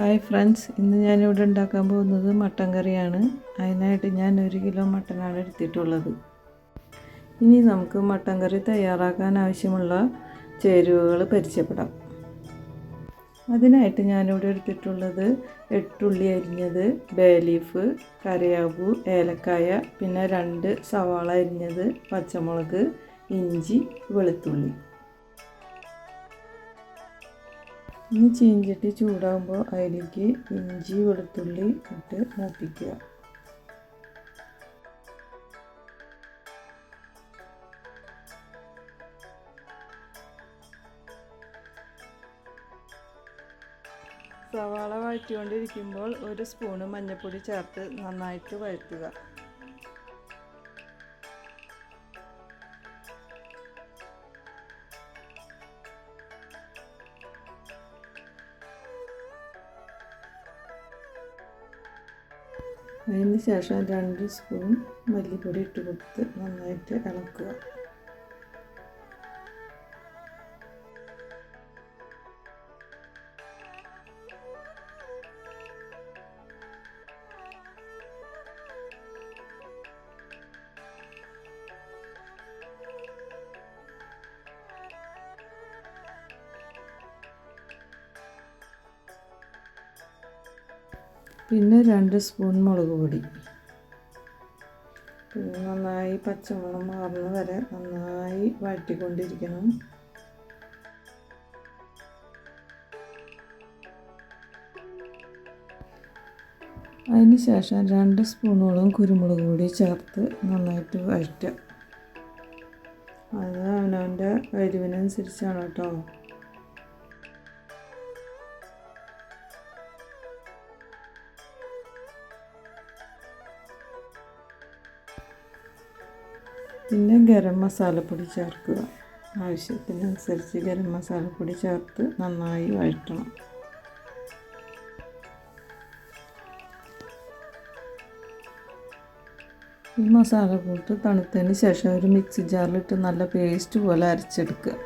Hi friends ഇന്ന് ഞാനിവിടെ ഉണ്ടാക്കാൻ പോകുന്നത് മട്ടൻ കറിയാണ്. അതിനായിട്ട് ഞാൻ ഒരു കിലോ മട്ടനാണ് എടുത്തിട്ടുള്ളത്. ഇനി നമുക്ക് മട്ടൻ കറി തയ്യാറാക്കാൻ ആവശ്യമുള്ള ചേരുവകൾ പരിചയപ്പെടാം. അതിനായിട്ട് ഞാനിവിടെ എടുത്തിട്ടുള്ളത് എട്ടുള്ളി അരിഞ്ഞത് ബേ ലീഫ് കറിയാവു ഏലക്കായ പിന്നെ രണ്ട് സവാള അരിഞ്ഞത് പച്ചമുളക് ഇഞ്ചി വെളുത്തുള്ളി. ഇനി ചീഞ്ചട്ടി ചൂടാകുമ്പോൾ അതിലേക്ക് ഇഞ്ചി വെളുത്തുള്ളി ഇട്ട് മൂപ്പിക്കുക. സവാള വഴറ്റിക്കൊണ്ടിരിക്കുമ്പോൾ ഒരു സ്പൂണ് മഞ്ഞൾപ്പൊടി ചേർത്ത് നന്നായിട്ട് വഴറ്റുക. അതിന് ശേഷം രണ്ട് സ്പൂൺ മല്ലിപ്പൊടി ഇട്ട് കൊടുത്ത് നന്നായിട്ട് ഇളക്കുക. പിന്നെ രണ്ട് സ്പൂൺ മുളക് പൊടി. പിന്നെ നന്നായി പച്ചമുളക് മാറുന്ന വരെ നന്നായി വഴറ്റിക്കൊണ്ടിരിക്കണം. അതിന് ശേഷം രണ്ട് സ്പൂണോളം കുരുമുളക് പൊടി ചേർത്ത് നന്നായിട്ട് വഴറ്റുക. അത് അവനവന്റെ എരിവിനനുസരിച്ചാണ് കേട്ടോ. പിന്നെ ഗരം മസാലപ്പൊടി ചേർക്കുക. ആവശ്യത്തിനനുസരിച്ച് ഗരം മസാലപ്പൊടി ചേർത്ത് നന്നായി വഴറ്റണം. ഈ മസാല കൂട്ട് തണുത്തതിന് ശേഷം ഒരു മിക്സി ജാറിലിട്ട് നല്ല പേസ്റ്റ് പോലെ അരച്ചെടുക്കുക.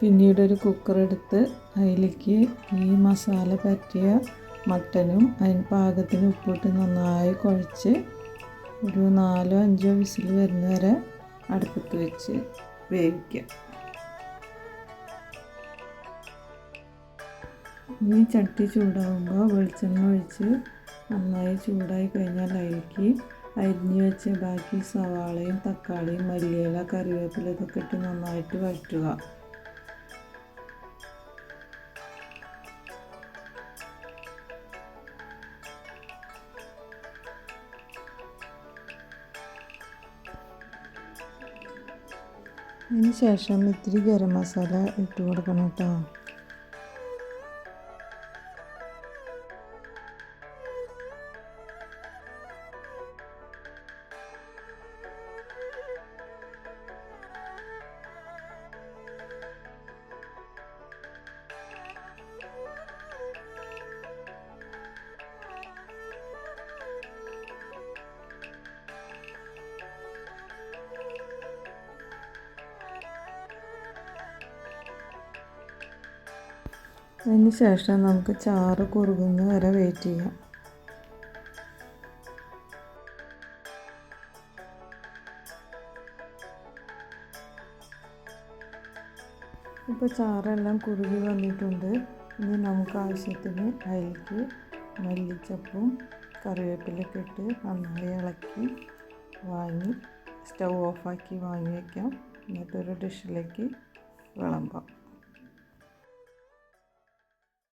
പിന്നീട് ഒരു കുക്കർ എടുത്ത് അതിലേക്ക് ഈ മസാല പറ്റിയ മട്ടനും അതിന് പാകത്തിന് ഉപ്പിട്ട് നന്നായി കുഴച്ച് ഒരു നാലോ അഞ്ചോ വിസിൽ വരുന്ന വരെ അടുപ്പത്ത് വെച്ച് വേവിക്കുക ഈ ചട്ടി ചൂടാകുമ്പോൾ വെളിച്ചെണ്ണ ഒഴിച്ച് നന്നായി ചൂടായി കഴിഞ്ഞാൽ അതിലേക്ക് അരിഞ്ഞ് വെച്ച ബാക്കി സവാളയും തക്കാളിയും മല്ലിയില കറിവേപ്പില ഇതൊക്കെ ഇട്ട് നന്നായിട്ട് വഴറ്റുക. അതിന് ശേഷം ഇത്തിരി ഗരം മസാല ഇട്ട് കൊടുക്കണം കേട്ടോ. അതിന് ശേഷം നമുക്ക് ചാറ് കുറുകുന്ന വരെ വെയിറ്റ് ചെയ്യാം. ഇപ്പോൾ ചാറെല്ലാം കുറുകി വന്നിട്ടുണ്ട്. ഇനി നമുക്ക് ആവശ്യത്തിന് അതിലേക്ക് മല്ലിച്ചപ്പും കറിവേപ്പിലൊക്കെ ഇട്ട് നന്നായി ഇളക്കി വാങ്ങി സ്റ്റൗ ഓഫാക്കി വാങ്ങി വയ്ക്കാം എന്നിട്ടൊരു ഡിഷിലേക്ക് വിളമ്പാം.